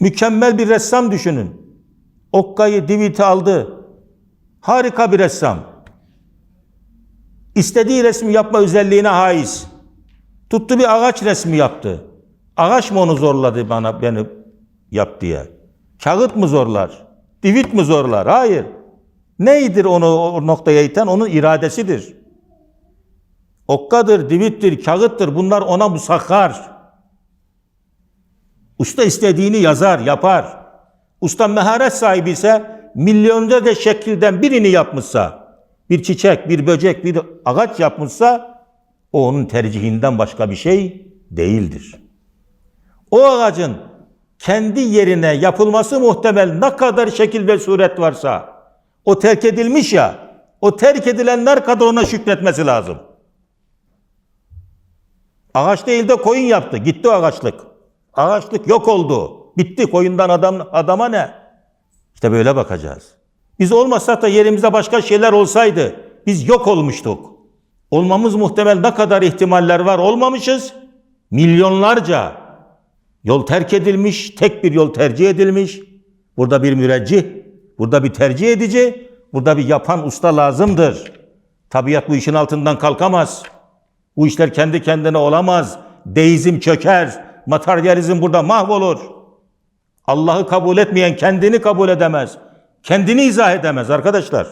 Mükemmel bir ressam düşünün. Okkayı, diviti aldı. Harika bir ressam. İstediği resmi yapma özelliğine haiz. Tuttu bir ağaç resmi yaptı. Ağaç mı onu zorladı bana beni yap diye? Kağıt mı zorlar? Divit mi zorlar? Hayır. Neydir onu o noktaya iten? Onun iradesidir. Okkadır, divittir, kağıttır. Bunlar ona musakhar. Usta istediğini yazar, yapar. Usta meharet sahibi ise milyonda de şekilden birini yapmışsa, bir çiçek, bir böcek, bir ağaç yapmışsa o onun tercihinden başka bir şey değildir. O ağacın kendi yerine yapılması muhtemel ne kadar şekil ve suret varsa o terk edilmiş ya o terk edilenler kadar ona şükretmesi lazım. Ağaç değil de koyun yaptı. Gitti o ağaçlık. Ağaçlık yok oldu. Bitti koyundan adam adama ne? İşte böyle bakacağız. Biz olmasak da yerimizde başka şeyler olsaydı biz yok olmuştuk. Olmamız muhtemel ne kadar ihtimaller var olmamışız? Milyonlarca. Yol terk edilmiş, tek bir yol tercih edilmiş. Burada bir müreccih, burada bir tercih edici, burada bir yapan usta lazımdır. Tabiat bu işin altından kalkamaz. Bu işler kendi kendine olamaz. Deizm çöker. Materyalizm burada mahvolur. Allah'ı kabul etmeyen kendini kabul edemez. Kendini izah edemez arkadaşlar.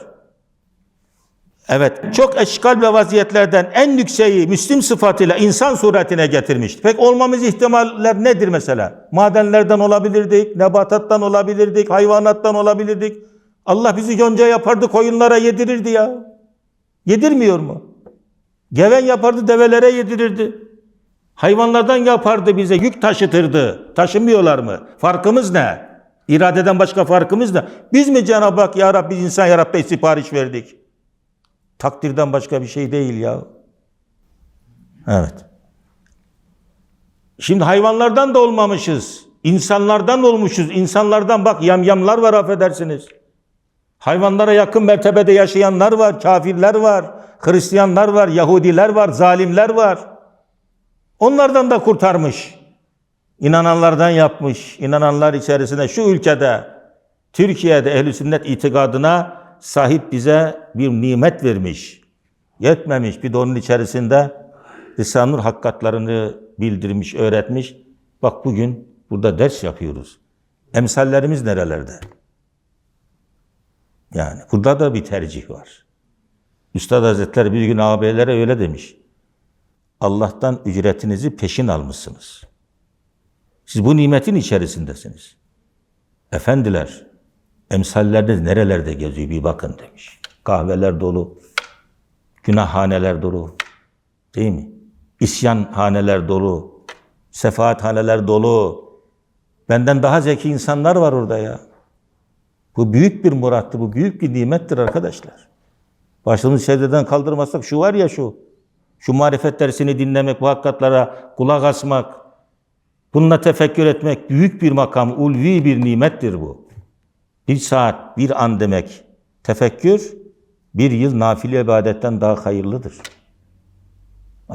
Evet, çok eşkal ve vaziyetlerden en yükseği Müslim sıfatıyla insan suretine getirmiştir. Pek olmamız ihtimaller nedir mesela? Madenlerden olabilirdik, nebatattan olabilirdik, hayvanattan olabilirdik. Allah bizi yonca yapardı, koyunlara yedirirdi ya. Yedirmiyor mu? Geven yapardı, develere yedirirdi. Hayvanlardan yapardı bize, yük taşıtırdı. Taşımıyorlar mı? Farkımız ne? İradeden başka farkımız ne? Biz mi Cenab-ı Hak ya Rabbi insan yarattı sipariş verdik? Takdirden başka bir şey değil ya. Evet. Şimdi hayvanlardan da olmamışız. İnsanlardan olmuşuz. İnsanlardan bak yamyamlar var affedersiniz. Hayvanlara yakın mertebede yaşayanlar var, kafirler var, Hristiyanlar var, Yahudiler var, zalimler var. Onlardan da kurtarmış. İnananlardan yapmış. İnananlar içerisinde şu ülkede, Türkiye'de ehl sünnet itikadına sahip bize bir nimet vermiş. Yetmemiş. Bir de onun içerisinde Risale-i Nur hakikatlarını bildirmiş, öğretmiş. Bak bugün burada ders yapıyoruz. Emsallerimiz nerelerde? Yani burada da bir tercih var. Üstad Hazretleri bir gün ağabeylere öyle demiş. Allah'tan ücretinizi peşin almışsınız. Siz bu nimetin içerisindesiniz. Efendiler, emsalleriniz nerelerde geziyor bir bakın demiş. Kahveler dolu, günahhaneler dolu, değil mi? İsyanhaneler dolu, sefaathaneler dolu. Benden daha zeki insanlar var orada ya. Bu büyük bir murattı, bu büyük bir nimettir arkadaşlar. Başımızı secdeden kaldırmazsak şu var ya şu, şu marifet dersini dinlemek, bu hakikatlara kulak asmak, bununla tefekkür etmek büyük bir makam, ulvi bir nimettir bu. Bir saat, bir an demek tefekkür, bir yıl nafile ibadetten daha hayırlıdır.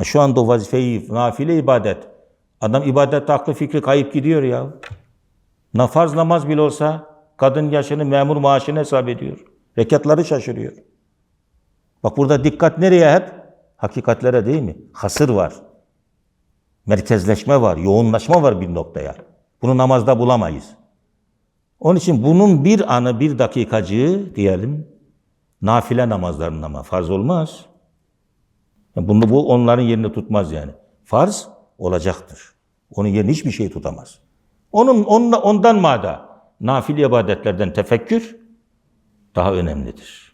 Şu anda o vazifeyi, nafile ibadet, adam ibadette aklı fikri kayıp gidiyor ya. Na farz namaz bile olsa kadın yaşını memur maaşını hesap ediyor. Rekatları şaşırıyor. Bak burada dikkat nereye hep? Hakikatlere değil mi? Hasır var. Merkezleşme var, yoğunlaşma var bir noktaya. Bunu namazda bulamayız. Onun için bunun bir anı, bir dakikacığı diyelim, nafile namazlarının ama farz olmaz. Yani bunu bu onların yerini tutmaz yani. Farz olacaktır. Onun yerini hiçbir şey tutamaz. Onun ondan, ondan mada nafile ibadetlerden tefekkür daha önemlidir.